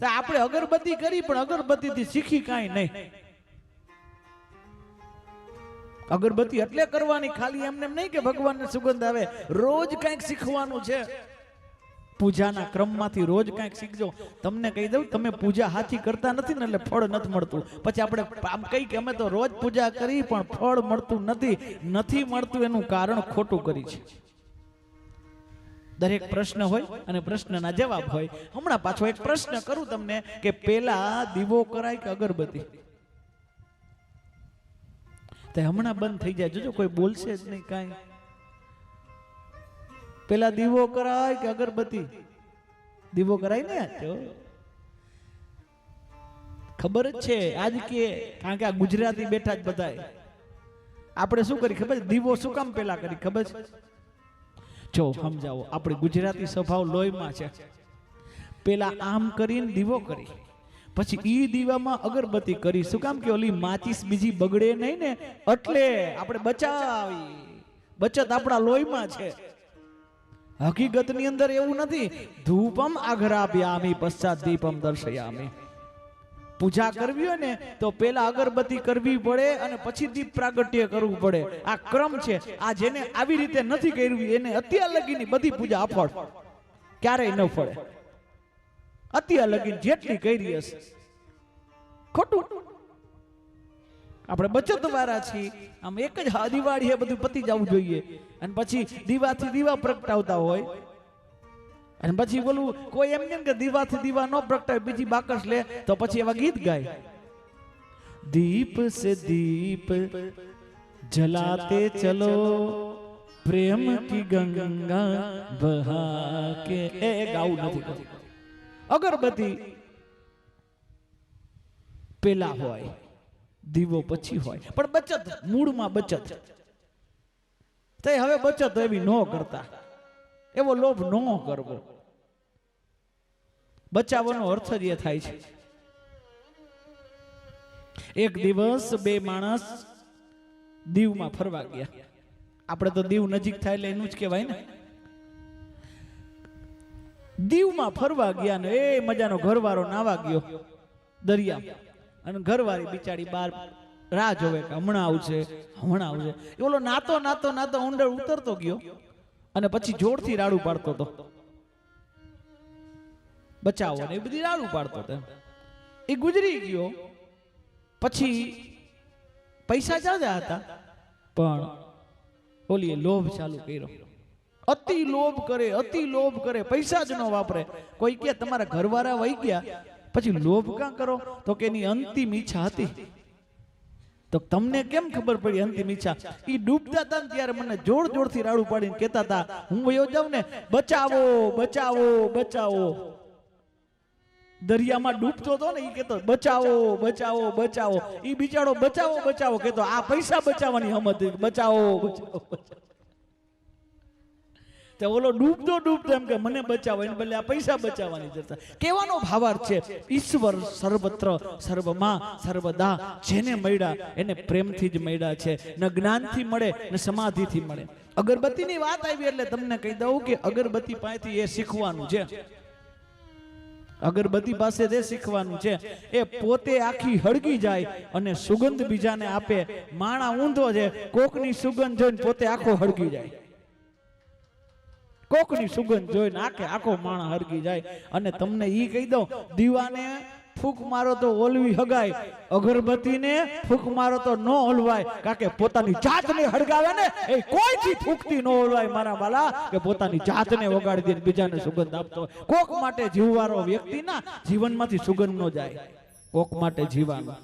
તો આપણે અગરબત્તી કરી, પણ અગરબત્તીથી શીખી કાંઈ નહીં. અગરબત્તી એટલે કરવાની ખાલી એમને નહીં કે ભગવાનને સુગંધ આવે. રોજ કંઈક શીખવાનું છે. પૂજાના ક્રમમાંથી રોજ કંઈક શીખજો. તમને કહી દઉં, તમે પૂજા હાથી કરતા નથી ને એટલે ફળ નથી મળતું. પછી આપણે આમ કહી કે અમે તો રોજ પૂજા કરી, પણ ફળ મળતું નથી. નથી મળતું એનું કારણ ખોટું કરી છે. દરેક પ્રશ્ન હોય અને પ્રશ્નના જવાબ હોય. હમણાં પાછો એક પ્રશ્ન કરું તમને કે પેલા દીવો કરાય કે અગરબત્તી? હમણાં બંધ થઈ જાય. જોજો, કોઈ બોલશે જ નહીં કાંઈ. પેલા દીવો કરાય કે અગરબત્તી? દીવો કરાય ને. ખબર જ છે, આજ કે, કારણ કે આ ગુજરાતી બેઠા જ બધાય. આપણે શું કરી ખબર? દીવો શું કામ પેલા કરી? ખબર છે? જો સમજાવો, આપણી ગુજરાતી સ્વભાવ લોહીમાં છે. પેલા આમ કરીને દીવો કરી. પછી ઈ દીવામાં અગરબત્તી કરી. શું કામ કે ઓલી માચીસ બીજી બગડે નહીં ને? એટલે આપણે બચાવી. બચત આપણા લોહીમાં છે. હકીકતની અંદર એવું નથી. ધૂપમ આઘરાભ્યામી, પશ્ચાત દીપમ દર્શયામી. પૂજા કરવી હોય ને, તો પેલા અગરબત્તી કરવી પડે અને પછી દીપ પ્રાગટ્ય કરવું પડે. આ ક્રમ છે. આ જેને આવી રીતે નથી કરવી એને અત્યાર લગીની બધી પૂજા અફળ. ક્યારેય ન ફળે. અત્યાર લગીન જેટલી કરી હશે. ખોટું. આપણે બચત વાળા છીએ. આમ એક જ દિવાળી એ બધું પતી જવું જોઈએ. અને પછી દીવાથી દીવા પ્રગટાવતા હોય. અને પછી બોલું કોઈ એમ કેમ કે દીવાથી દીવા ન પ્રગટાય, બીજી બાકસ લે, તો પછી એવા ગીત ગાય. દીપ સે દીપ, જલાતે ચલો, પ્રેમ કી ગંગા બહા કે એ ગાવું નથી અગરબત્તી પેલા હોય, દીવો પછી હોય, પણ બચત, મૂળમાં બચત. તે હવે બચત એવી ન કરતા. એવો લોભ ન કરવો. બચાવવાનો અર્થ જ એ થાય છે. એક દિવસ બે માણસ દીવમાં ફરવા ગયા. આપણે તો દીવ નજીક થાય એટલે એનું જ કહેવાય ને. દીવમાં ફરવા ગયા ને એ મજાનો ઘરવાળો નાવા ગયો દરિયા અને ઘરવાળી બિચારી બાર રાહ જોવે કે હમણાં આવશે હમણાં આવશે એ ઓલો નાતો નાતો નાતો ઊંડે ઉતરતો ગયો. અને પછી જોરથી રાડું પાડતો હતો. બચાવો ને એ બધી રાડું પાડતો હતો એ ગુજરી ગયો. પછી પૈસા જાજા હતા. પણ ઓલી લોભ ચાલુ કર્યો. અતિ લોભ કરે અતિ લોભ કરે પૈસા જ ન વાપરે. કોઈ કે તમારા ઘરવાળા વહી ગયા. પછી લોભ કાં કરો? તો કે એની અંતિમ ઈચ્છા હતી. તો તમને કેમ ખબર પડી અંતિમ ઈચ્છા? ઈ ડૂબતા હતા ને ત્યારે મને જોર જોરથી રાડું પાડીને કહેતા હતા હું વયો જાઉં ને, બચાવો બચાવો બચાવો. દરિયામાં ડૂબતો હતો ને એ કહેતો, બચાવો બચાવો બચાવો. ઈ બિચારો, બચાવો બચાવો. કહેતો, આ પૈસા બચાવવાની હમત બચાવો બચાવો બચાવો. તે ઓલો ડૂબતો ડૂબતો એમ કે મને બચાવો, એને બદલે આ પૈસા બચાવવાની ચર્ચા કહેવાનો ભાવાર્થ છે, ઈશ્વર સર્વત્ર, સર્વમાં, સર્વદા, જેને મળ્યા, એને પ્રેમથી જ મળ્યા છે, ન જ્ઞાનથી મળે, ને સમાધિથી મળે. અગરબત્તીની વાત આવી એટલે તમને કહી દઉં કે અગરબત્તી પાસેથી એ શીખવાનું છે. અગરબત્તી પાસે જે શીખવાનું છે. એ પોતે આખી હળગી જાય અને સુગંધ બીજાને આપે. માણા ઊંધો છે, કોકની સુગંધ જોઈને પોતે આખો હળગી જાય. કોકની સુગંધ જોઈને આખે આખો માણા હરગી જાય. અને તમને ઈ કહી દઉં, દીવાને ફૂક મારો તો ઓલવી હગાય, અગરબત્તીને ફૂક મારો તો ન ઓલવાય. કારણ કે પોતાની જાતને હળગાવે ને, એ કોઈથી ફૂકતી ન ઓલવાય મારા બાલા? કે પોતાની જાતને વગાડી દે બીજાને સુગંધ આપતો કોક માટે જીવવારો વ્યક્તિ ના જીવનમાંથી સુગંધ ન જાય. કોક માટે જીવાનું